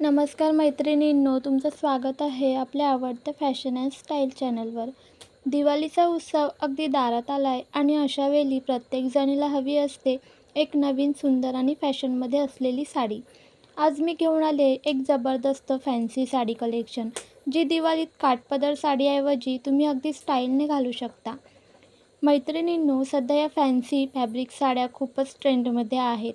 नमस्कार मैत्रिणींनो तुमचं स्वागत आहे आपल्या आवडत्या फॅशन अँड स्टाईल चॅनलवर. दिवाळीचा उत्सव अगदी दारात आला आहे आणि अशा वेळी प्रत्येकजणीला हवी असते एक नवीन सुंदर आणि फॅशनमध्ये असलेली साडी. आज मी घेऊन आले एक जबरदस्त फॅन्सी साडी कलेक्शन जी दिवाळीत काठपदर साडीऐवजी तुम्ही अगदी स्टाईलने घालू शकता. मैत्रिणींनो सध्या या फॅन्सी फॅब्रिक साड्या खूपच ट्रेंडमध्ये आहेत.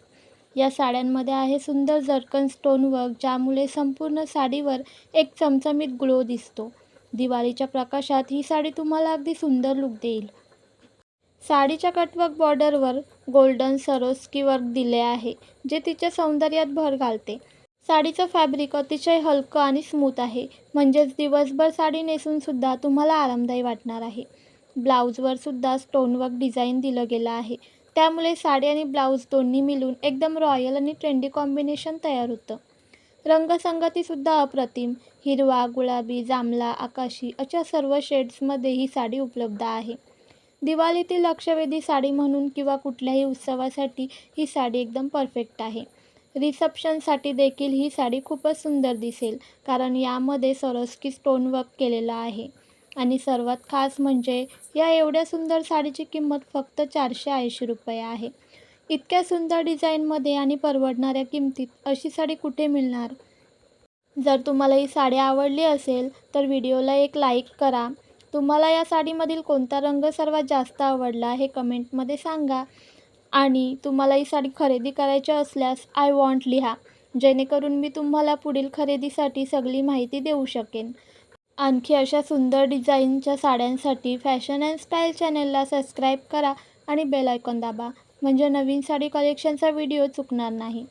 या साड्यांमध्ये आहे सुंदर जर्कन स्टोन वर्क ज्यामुळे संपूर्ण साडीवर एक चमचमीत ग्लो दिसतो. दिवाळीच्या प्रकाशात ही साडी तुम्हाला अगदी सुंदर लुक देईल. साडीच्या कटवर्क बॉर्डरवर गोल्डन सरोस्की वर्क दिले आहे जे तिच्या सौंदर्यात भर घालते. साडीचं फॅब्रिक अतिशय हलकं आणि स्मूथ आहे म्हणजेच दिवसभर साडी नेसूनसुद्धा तुम्हाला आरामदायी वाटणार आहे. ब्लाऊजवर सुद्धा स्टोनवर्क डिझाईन दिलं गेलं आहे. त्यामुळे साडी आणि ब्लाऊज दोन्ही मिळून एकदम रॉयल आणि ट्रेंडी कॉम्बिनेशन तयार होतं. रंगसंगतीसुद्धा अप्रतिम. हिरवा गुलाबी जांभळा आकाशी अशा सर्व शेड्समध्ये ही साडी उपलब्ध आहे. दिवाळीतील लक्षवेधी साडी म्हणून किंवा कुठल्याही उत्सवासाठी ही साडी एकदम परफेक्ट आहे. रिसेप्शनसाठी देखील ही साडी खूपच सुंदर दिसेल कारण यामध्ये सरस्की स्टोन वर्क केलेलं आहे. आणि सर्वात खास म्हणजे या एवढ्या सुंदर साडीची किंमत फक्त चारशे ऐंशी रुपये आहे. इतक्या सुंदर डिझाईनमध्ये आणि परवडणाऱ्या किमतीत अशी साडी कुठे मिळणार? जर तुम्हाला ही साडी आवडली असेल तर व्हिडिओला एक लाईक करा. तुम्हाला या साडीमधील कोणता रंग सर्वात जास्त आवडला हे कमेंटमध्ये सांगा. आणि तुम्हाला ही साडी खरेदी करायची असल्यास आय वॉन्ट लिहा. जेणेकरून मी तुम्हाला पुढील खरेदीसाठी सगळी माहिती देऊ शकेन. आणखी अशा सुंदर डिझाईनच्या साड्यांसाठी फॅशन अँड स्टाईल चॅनलला सबस्क्राईब करा आणि बेल आयकॉन दाबा. म्हणजे नवीन साडी कलेक्शनचा व्हिडिओ चुकणार नाही.